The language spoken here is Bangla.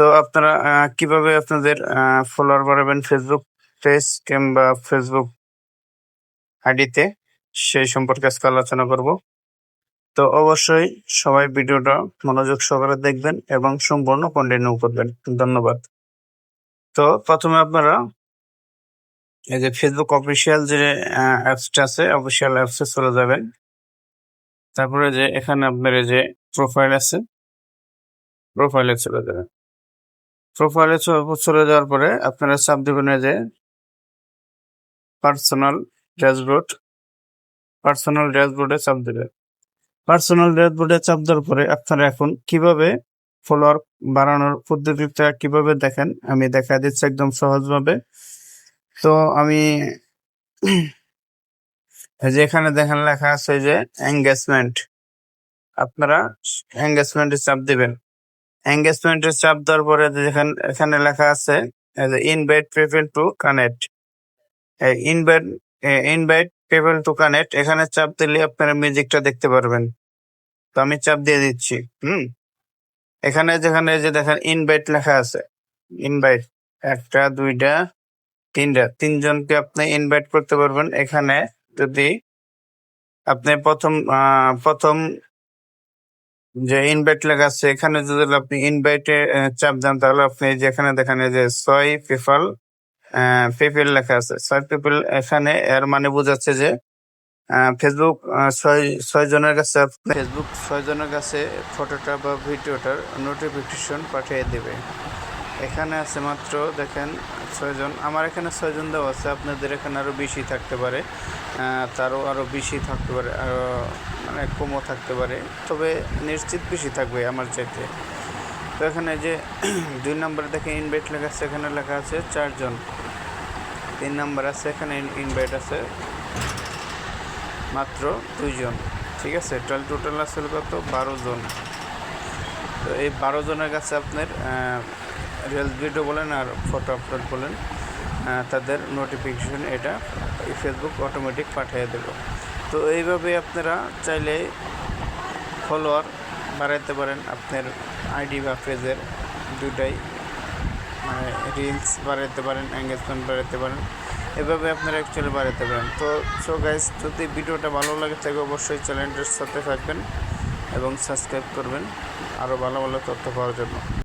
তো আপনারা কীভাবে আপনাদের ফলোয়ার বাড়াবেন ফেসবুক পেজ কিংবা ফেসবুক আইডিতে? সেই সম্পর্কে আজকে আলোচনা করব। তো অবশ্যই সবাই ভিডিওটা মনোযোগ সহকারে দেখবেন এবং সম্পূর্ণ কন্টিনিউ করবেন। ধন্যবাদ। তো প্রথমে আপনারা এই যে ফেসবুক অফিসিয়াল যে অ্যাপসটা আছে অফিসিয়াল অ্যাপসে চলে যাবেন। তারপরে যে এখানে আপনার যে প্রোফাইল আছে প্রোফাইলে চলে যাবেন। প্রোফাইলে চলে যাওয়ার পরে আপনারা চাপ দেবেন যে পার্সোনাল ড্যাশবোর্ড পার্সোনাল ড্যাশবোর্ডে চাপ দেবেন। পার্সোনাল ড্যাশবোর্ডে চাপ দেওয়ার পরে আপনারা এখন কীভাবে ফলোয়ার বাড়ানোর পদ্ধতিটা কীভাবে দেখেন, আমি দেখা দিচ্ছি একদম সহজভাবে। তো আমি এই যে এখানে দেখেন লেখা আছে যে এঙ্গেজমেন্ট আপনারা এঙ্গেজমেন্টে চাপ দিবেন। এঙ্গেজমেন্টে চাপ দেওয়ার পরে দেখেন এখানে লেখা আছে invite people to connect invite invite people to connect এখানে চাপ দিলে আপনারা মিউজিকটা দেখতে পারবেন। তো আমি চাপ দিয়ে দিচ্ছি, হুম? এখানে যেখানে যে দেখেন ইনভাইট লেখা আছে ইনভাইট একটা, দুইটা, তিনটা, তিনজনকে আপনি ইনভাইট করতে পারবেন। এখানে যদি আপনি প্রথম প্রথম যে ইনভাইট লেখা আছে, এখানে যদি আপনি ইনভাইটে চাপ দেন, তাহলে আপনি যেখানে দেখেন যে ছয় পিপল পিপল লেখা আছে। ছয় পিপল এখানে, এর মানে বোঝাচ্ছে যে ফেসবুক ছয় ছয় জনের কাছে ফেসবুক ছয় জনের কাছে ফটোটা বা ভিডিওটার নোটিফিকেশন পাঠিয়ে দেবে। এখানে আছে মাত্র, দেখেন, ছয়জন। আমার এখানে ছয়জন দেওয়া আছে, আপনাদের এখানে আরও বেশি থাকতে পারে। তারও আরও বেশি থাকতে পারে আরও মানে কমও থাকতে পারে। তবে নিশ্চিত বেশি থাকবে আমার চাইতে। তো এখানে যে দুই নম্বরে দেখে ইনভাইট লেখা আছে, এখানে লেখা আছে চারজন। তিন নম্বর আছে, এখানে ইনভাইট আছে মাত্র দুইজন। ঠিক আছে টোটাল টোটাল আসলে কত? বারো জন। তো এই বারো জনের কাছে আপনার রিলস ভিডিও বলেন আর ফটো আপলোড বলেন তাদের নোটিফিকেশন এটা ফেসবুক অটোমেটিক পাঠিয়ে দেব। তো এইভাবে আপনারা চাইলে ফলোয়ার বাড়াইতে পারেন। আপনার আইডি বা পেজের দুটাই মানে রিলস বাড়াইতে পারেন এঙ্গেজমেন্ট বাড়াইতে পারেন। এভাবে আপনারা অ্যাকচুয়ালি বাড়াতে পারেন। তো সো গাইজ যদি ভিডিওটা ভালো লাগে থাকে অবশ্যই চ্যানেলটার সাথে থাকবেন এবং সাবস্ক্রাইব করবেন। আরও ভালো ভালো তথ্য পাওয়ার জন্য।